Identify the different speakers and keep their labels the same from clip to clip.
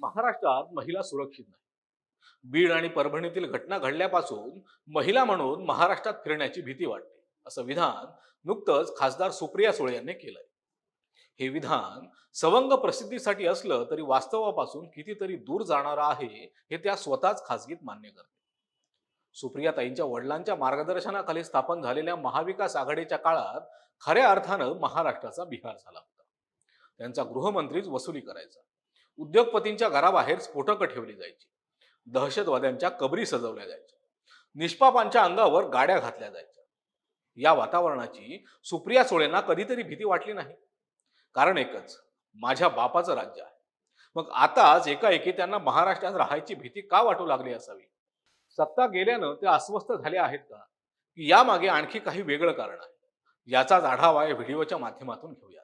Speaker 1: महाराष्ट्रात महिला सुरक्षित नाही बीड आणि परभणीतील घटना घडल्यापासून महिला म्हणून महाराष्ट्रात फिरण्याची भीती वाटते असं विधान नुकतंच खासदार सुप्रिया सुळे यांनी केलंय. हे विधान सवंग प्रसिद्धीसाठी असलं तरी वास्तवापासून कितीतरी दूर जाणारं आहे हे त्या स्वतःच खासगीत मान्य करते. सुप्रिया ताईंच्या वडिलांच्या मार्गदर्शनाखाली स्थापन झालेल्या महाविकास आघाडीच्या काळात खऱ्या अर्थानं महाराष्ट्राचा बिहार झाला होता. त्यांचा गृहमंत्रीच वसुली करायचा. उद्योगपतींच्या घराबाहेर स्फोटकं ठेवली जायची. दहशतवाद्यांच्या कबरी सजवल्या जायच्या. निष्पापांच्या अंगावर गाड्या घातल्या जायच्या. या वातावरणाची सुप्रिया सुळेंना कधीतरी भीती वाटली नाही. कारण एकच माझ्या बापाचं राज्य आहे. मग आताच एकाएकी त्यांना महाराष्ट्रात राहायची भीती का वाटू लागली असावी? सत्ता गेल्यानं ते अस्वस्थ झाले आहेत का? की यामागे आणखी काही वेगळं कारण आहे. याचाच आढावा या व्हिडिओच्या माध्यमातून घेऊया.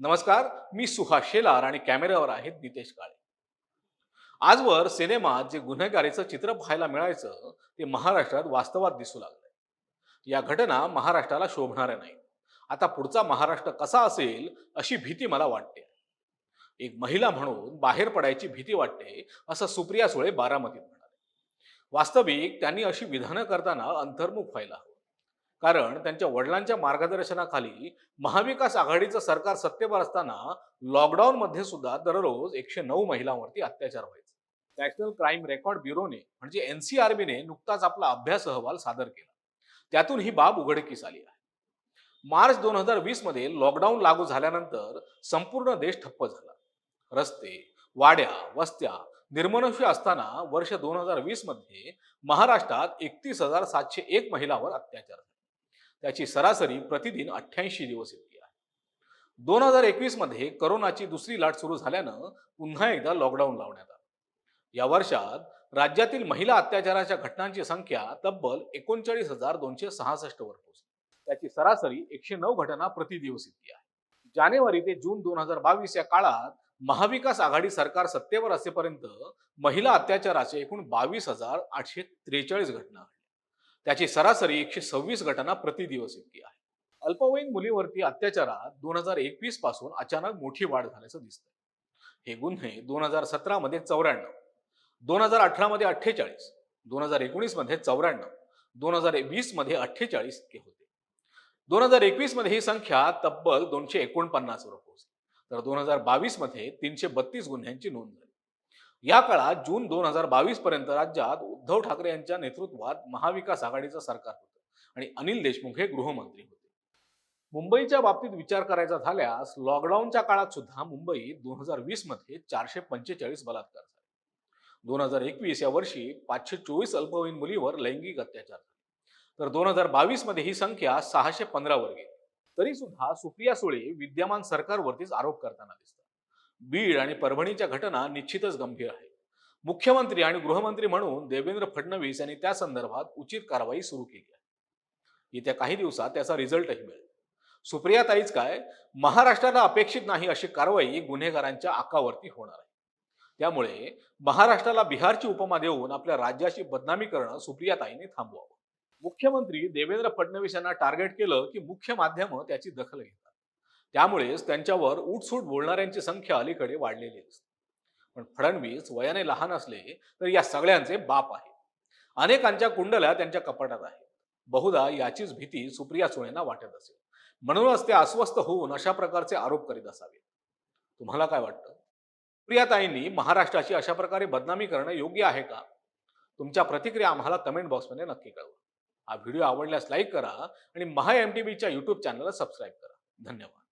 Speaker 1: नमस्कार मी सुहास शेलार आणि कॅमेऱ्यावर आहेत नितेश काळे. आजवर सिनेमात जे गुन्हेगारीचं चित्र पाहायला मिळायचं ते महाराष्ट्रात वास्तवात दिसू लागलंय. या घटना महाराष्ट्राला शोभणाऱ्या नाहीत. आता पुढचा महाराष्ट्र कसा असेल अशी भीती मला वाटते. एक महिला म्हणून बाहेर पडायची भीती वाटते असं सुप्रिया सुळे बारामतीत म्हणाले. वास्तविक त्यांनी अशी विधानं करताना अंतर्मुख व्हायला कारण त्यांच्या वडिलांच्या मार्गदर्शनाखाली महाविकास आघाडीचं सरकार सत्तेवर असताना लॉकडाऊन मध्ये सुद्धा दररोज एकशे नऊ महिलांवरती अत्याचार व्हायचे. नॅशनल क्राईम रेकॉर्ड ब्युरोने म्हणजे एनसीआरबीने नुकताच आपला अभ्यास अहवाल सादर केला. त्यातून ही बाब उघडकीस आली आहे. मार्च दोन हजार वीसमध्ये लॉकडाऊन लागू झाल्यानंतर संपूर्ण देश ठप्प झाला. रस्ते वाड्या वस्त्या निर्मनुष्य असताना वर्ष दोन हजार वीसमध्ये महाराष्ट्रात एकतीस हजार सातशे एक महिलांवर अत्याचार झाला. त्याची सरासरी प्रतिदिन अठ्ठ्याऐंशी दिवस इतकी आहे दोन हजार एकवीसमध्ये करोनाची दुसरी लाट सुरू झाल्यानं पुन्हा एकदा लॉकडाऊन लावण्यात आलं. या वर्षात राज्यातील महिला अत्याचाराच्या घटनांची संख्या तब्बल एकोणचाळीस हजार दोनशे सहासष्ट वर पोहोचली. त्याची सरासरी एकशे नऊ घटना प्रतिदिवस इतकी आहे. जानेवारी ते जून दोन हजार बावीस या काळात महाविकास आघाडी सरकार सत्तेवर असेपर्यंत महिला अत्याचाराचे एकूण बावीस हजार आठशे त्रेचाळीस घटना त्याची सरासरी एकशे सव्वीस घटना प्रतिदिवस इतकी आहे. अल्पवयीन मुलीवरती अत्याचारात दोन हजार एकवीसपासून अचानक मोठी वाढ झाल्याचं दिसतंय. हे गुन्हे दोन हजार सतरा मध्ये चौऱ्याण्णव दोन हजार अठरा मध्ये अठ्ठेचाळीस दोन हजार एकोणीसमध्ये चौऱ्याण्णव दोन हजार वीसमध्ये अठ्ठेचाळीस इतके होते. दोन हजार एकवीसमध्ये ही संख्या तब्बल दोनशे एकोणपन्नास वर पोहोचली. तर दोन हजार बावीसमध्ये तीनशे बत्तीस गुन्ह्यांची नोंद झाली. या काळात जून दोन हजार बावीस पर्यंत राज्यात उद्धव ठाकरे यांच्या नेतृत्वात महाविकास आघाडीचं सरकार होतं आणि अनिल देशमुख हे गृहमंत्री होते. मुंबईच्या बाबतीत विचार करायचा झाल्यास लॉकडाऊनच्या काळात सुद्धा मुंबई दोन हजार वीसमध्ये चारशे पंचेचाळीस बलात्कार झाले. दोन हजार एकवीस या वर्षी पाचशे चोवीस अल्पवयीन मुलीवर लैंगिक अत्याचार झाले. तर दोन हजार बावीसमध्ये ही संख्या सहाशे पंधरा वर गेली. तरी सुद्धा सुप्रिया सुळे विद्यमान सरकारवरतीच आरोप करताना दिसतात. बीड आणि परभणीच्या घटना निश्चितच गंभीर आहे मुख्यमंत्री आणि गृहमंत्री म्हणून देवेंद्र फडणवीस यांनी त्या संदर्भात उचित कारवाई सुरू केली आहे. येत्या काही दिवसात त्याचा रिझल्टही मिळेल. सुप्रियाताईच काय? महाराष्ट्राला अपेक्षित नाही अशी कारवाई गुन्हेगारांच्या आकावरती होणार आहे. त्यामुळे महाराष्ट्राला बिहारची उपमा देऊन आपल्या राज्याची बदनामी करणं सुप्रियाताईने थांबवावं. मुख्यमंत्री देवेंद्र फडणवीस यांना टार्गेट केलं की मुख्य माध्यमं त्याची दखल घेतात. त्यामुळेच त्यांच्यावर उठसूट बोलणाऱ्यांची संख्या अलीकडे वाढलेली असते. पण फडणवीस वयाने लहान असले तर या सगळ्यांचे बाप आहे अनेकांच्या कुंडल्या त्यांच्या कपाटात आहेत. बहुधा याचीच भीती सुप्रिया सुळेंना वाटत असेल म्हणूनच ते अस्वस्थ होऊन अशा प्रकारचे आरोप करीत असावे. तुम्हाला काय वाटतं? प्रियाताईंनी महाराष्ट्राची अशा प्रकारे बदनामी करणं योग्य आहे का? तुमच्या प्रतिक्रिया आम्हाला कमेंट बॉक्समध्ये नक्की कळवा. हा व्हिडिओ आवडल्यास लाईक करा आणि महा एम टी व्हीच्या यूट्यूब चॅनलला सबस्क्राईब करा. धन्यवाद.